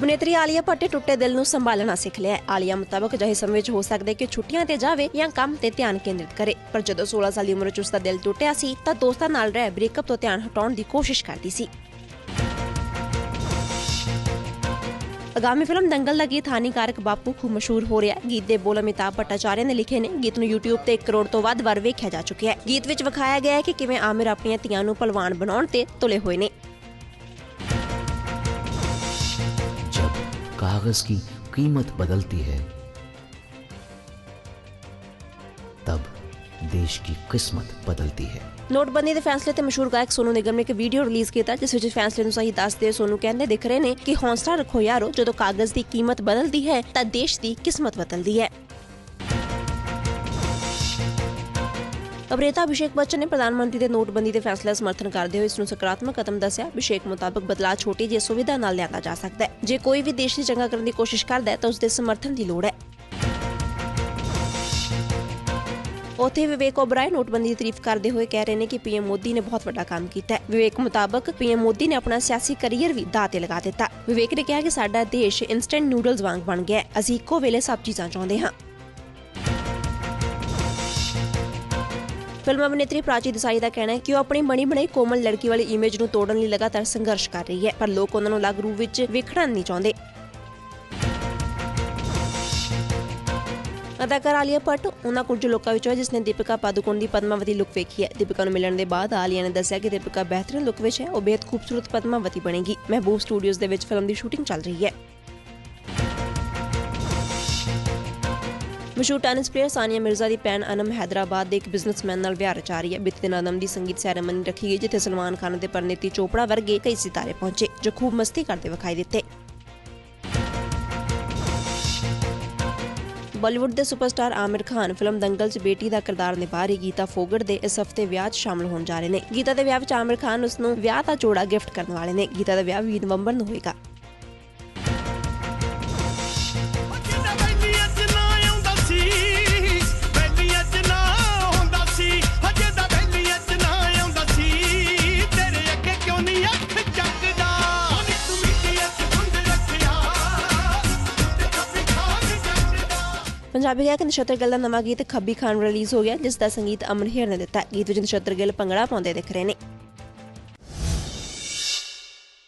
ਅਭਿਨੇਤਰੀ ਆਲੀਆ ਭੱਟ ਟੁੱਟੇ ਦਿਲ ਨੂੰ ਸੰਭਾਲਣਾ ਸਿੱਖ ਲਿਆ ਹੈ। ਆਲੀਆ ਮੁਤਾਬਕ ਅਜਿਹੇ ਸਮੇਂ ਵਿੱਚ ਹੋ ਸਕਦਾ ਕਿ ਛੁੱਟੀਆਂ ਤੇ ਜਾਵੇ ਜਾਂ ਕੰਮ ਤੇ ਧਿਆਨ ਕੇਂਦਰਿਤ ਕਰੇ। ਪਰ ਜਦੋਂ 16 ਸਾਲ ਦੀ ਉਮਰ ਵਿੱਚ ਉਸ ਦਾ ਦਿਲ ਟੁੱਟਿਆ ਸੀ, ਤਾਂ ਦੋਸਤਾਂ ਨਾਲ ਰਹਿ ਬ੍ਰੇਕਅਪ ਤੋਂ ਧਿਆਨ ਹਟਾਉਣ ਦੀ ਕੋਸ਼ਿਸ਼ ਕਰਦੀ ਸੀ। ਆਗਾਮੀ ਫਿਲਮ ਦੰਗਲ ਦਾ ਗੀਤ ਹਾਨੀਕਾਰਕ ਬਾਪੂ ਖੂਬ ਮਸ਼ਹੂਰ ਹੋ ਰਿਹਾ ਹੈ। ਗੀਤ ਦੇ ਬੋਲ ਅਮਿਤਾਭ ਭੱਟਾਚਾਰਿਆ ਨੇ ਲਿਖੇ ਨੇ। ਗੀਤ ਨੂੰ YouTube ਤੇ 1 ਕਰੋੜ ਤੋਂ ਵੱਧ ਵਾਰ ਵੇਖਿਆ ਜਾ ਚੁੱਕਿਆ ਹੈ। ਗੀਤ ਵਿੱਚ ਵਿਖਾਇਆ ਗਿਆ ਹੈ ਕਿ ਕਿਵੇਂ ਆਮਿਰ ਆਪਣੀਆਂ ਧੀਆਂ ਨੂੰ ਪਹਿਲਵਾਨ ਬਣਾਉਣ ਤੇ ਤੁਲੇ ਹੋਏ ਨੇ। कागज की कीमत बदलती है तब देश की किस्मत बदलती है ਨੋਟਬੰਦੀ ਦੇ ਫੈਸਲੇ ਤੇ ਮਸ਼ਹੂਰ ਗਾਇਕ ਸੋਨੂ ਨਿਗਮ ਨੇ ਇੱਕ ਵੀਡੀਓ ਰਿਲੀਜ਼ ਕੀਤਾ ਜਿਸ ਵਿੱਚ ਫੈਸਲੇ ਨੂੰ ਸਹੀ ਦੱਸਦੇ ਸੋਨੂ ਕਹਿੰਦੇ ਦਿਖ ਰਹੇ ਨੇ ਕਿ ਹੌਂਸਲਾ ਰੱਖੋ ਯਾਰੋ ਜਦੋਂ ਕਾਗਜ਼ ਦੀ ਕੀਮਤ ਬਦਲਦੀ ਹੈ ਤਾਂ ਦੇਸ਼ ਦੀ ਕਿਸਮਤ ਬਦਲਦੀ ਹੈ ਅਭਿਨੇਤਾ ਅਭਿਸ਼ੇਕ ਬੱਚਨ ਨੇ ਪ੍ਰਧਾਨ ਮੰਤਰੀ ਦੇ ਨੋਟਬੰਦੀ ਦੇ ਫੈਸਲੇ ਦਾ ਸਮਰਥਨ ਕਰਦੇ ਹੋਏ ਇਸ ਨੂੰ ਸਕਾਰਾਤਮਕ ਕਦਮ ਦੱਸਿਆ। ਅਭਿਸ਼ੇਕ ਮੁਤਾਬਕ ਬਦਲਾਅ ਛੋਟੀ ਜਿਹੀ ਸੁਵਿਧਾ ਨਾਲ ਲਿਆਂਦਾ ਜਾ ਸਕਦਾ ਹੈ। ਜੇ ਕੋਈ ਵੀ ਦੇਸ਼ ਦੀ ਚੰਗਾ ਕਰਨ ਦੀ ਕੋਸ਼ਿਸ਼ ਕਰਦਾ ਹੈ ਤਾਂ ਉਸ ਦੇ ਸਮਰਥਨ ਦੀ ਲੋੜ ਹੈ। ਉਥੇ ਵਿਵੇਕ ਓਬਰਾਏ ਨੋਟਬੰਦੀ ਦੀ ਤਾਰੀਫ ਕਰਦੇ ਹੋਏ ਕਹਿ ਰਹੇ ਨੇ ਕਿ ਪੀਐਮ ਮੋਦੀ ਨੇ ਬਹੁਤ ਵੱਡਾ ਕੰਮ ਕੀਤਾ ਹੈ। ਵਿਵੇਕ ਮੁਤਾਬਕ ਪੀਐਮ ਮੋਦੀ ਨੇ ਆਪਣਾ ਸਿਆਸੀ ਕੈਰੀਅਰ ਵੀ ਦਾਅ ਤੇ ਲਗਾ ਦਿੱਤਾ। ਵਿਵੇਕ ਨੇ ਕਿਹਾ ਕਿ ਸਾਡਾ ਦੇਸ਼ ਇਨਸਟੈਂਟ ਨੂਡਲਸ ਵਾਂਗ ਬਣ ਗਿਆ ਹੈ। ਅਸੀਂ ਇੱਕੋ ਵੇਲੇ ਸਭ ਚੀਜ਼ਾਂ ਚਾਹੁੰਦੇ ਹਾਂ। ਫਿਲਮ ਅਭਿਨੇਤਰੀ ਪ੍ਰਾਚੀ ਦੇਸਾਈ ਦਾ ਕਹਿਣਾ ਹੈ ਕਿ ਉਹ ਆਪਣੀ ਬਣੀ ਬਣਾਈ ਕੋਮਲ ਲੜਕੀ ਵਾਲੀ ਇਮੇਜ ਨੂੰ ਤੋੜਨ ਲਈ ਲਗਾਤਾਰ ਸੰਘਰਸ਼ ਕਰ ਰਹੀ ਹੈ, ਪਰ ਲੋਕ ਉਹਨਾਂ ਨੂੰ ਅਲੱਗ ਰੂਪ ਵਿੱਚ ਵੇਖਣਾ ਨਹੀਂ ਚਾਹੁੰਦੇ। ਅਦਾਕਾਰ ਆਲੀਆ ਭੱਟ ਉਹਨਾਂ ਕੁਝ ਲੋਕਾਂ ਵਿੱਚੋਂ ਹੈ ਜਿਸ ਨੇ ਦੀਪਿਕਾ ਪਾਦੂਕੋਣ ਦੀ ਪਦਮਾਵਤੀ ਲੁੱਕ ਵੇਖੀ ਹੈ। ਦੀਪਿਕਾ ਨੂੰ ਮਿਲਣ ਦੇ ਬਾਅਦ ਆਲੀਆ ਨੇ ਦੱਸਿਆ ਕਿ ਦੀਪਿਕਾ ਬਿਹਤਰੀਨ ਲੁੱਕ ਵਿੱਚ ਹੈ, ਉਹ ਬੇहद ਖੂਬਸੂਰਤ ਪਦਮਾਵਤੀ ਬਣੇਗੀ। ਮਹਿਬੂਬ ਸਟੂਡੀਓਜ਼ ਦੇ ਵਿੱਚ ਫਿਲਮ ਦੀ ਸ਼ੂਟਿੰਗ ਚੱਲ ਰਹੀ ਹੈ। ਮਸ਼ਹੂਰ ਟੈਨਿਸ ਪਲੇਅਰ ਸਾਨੀਆ ਮਿਰਜ਼ਾ ਦੀ ਭੈਣ ਅਨਮ ਹੈਦਰਾਬਾਦ ਦੇ ਇੱਕ ਬਿਜ਼ਨਸਮੈਨ ਨਾਲ ਵਿਆਹ ਰਚਾ ਰਹੀ ਹੈ। ਬੀਤੇ ਦਿਨ ਅਨਮ ਦੀ ਸੰਗੀਤ ਸੈਰੇਮਨੀ ਰੱਖੀ ਗਈ, ਜਿੱਥੇ ਸਲਮਾਨ ਖਾਨ ਅਤੇ ਪਰਨੀਤੀ ਚੋਪੜਾ ਵਰਗੇ ਕਈ ਸਿਤਾਰੇ ਪਹੁੰਚੇ, ਜੋ ਖੂਬ ਮਸਤੀ ਕਰਦੇ ਵਿਖਾਈ ਦਿੱਤੇ। ਬਾਲੀਵੁੱਡ ਦੇ ਸੁਪਰਸਟਾਰ ਆਮਿਰ ਖਾਨ ਫਿਲਮ ਦੰਗਲ 'ਚ ਬੇਟੀ ਦਾ ਕਿਰਦਾਰ ਨਿਭਾ ਰਹੀ, ਗੀਤਾ ਫੋਗੜ ਦੇ ਇਸ ਹਫ਼ਤੇ ਵਿਆਹ 'ਚ ਸ਼ਾਮਲ ਹੋਣ ਜਾ ਰਹੇ ਨੇ। ਗੀਤਾ ਦੇ ਵਿਆਹ ਵਿੱਚ ਆਮਿਰ ਖਾਨ ਉਸ ਨੂੰ ਵਿਆਹ ਦਾ ਜੋੜਾ ਗਿਫਟ ਕਰਨ ਵਾਲੇ ਨੇ। ਗੀਤਾ ਦਾ ਵਿਆਹ 20 ਨਵੰਬਰ ਨੂੰ ਹੋਏਗਾ। ਪੰਜਾਬੀ ਗਾਇਕ ਨਛੱਤਰ ਗਿੱਲ ਦਾ ਨਵਾਂ ਗੀਤ ਖੱਬੀ ਖਾਨ ਰਿਲੀਜ਼ ਹੋ ਗਿਆ, ਜਿਸ ਦਾ ਸੰਗੀਤ ਅਮਨ ਹੇਰ ਨੇ ਦਿੱਤਾ। ਗੀਤ ਵਿੱਚ ਨਛੱਤਰ ਗਿੱਲ ਭੰਗੜਾ ਪਾਉਂਦੇ ਦਿਖ ਰਹੇ ਨੇ।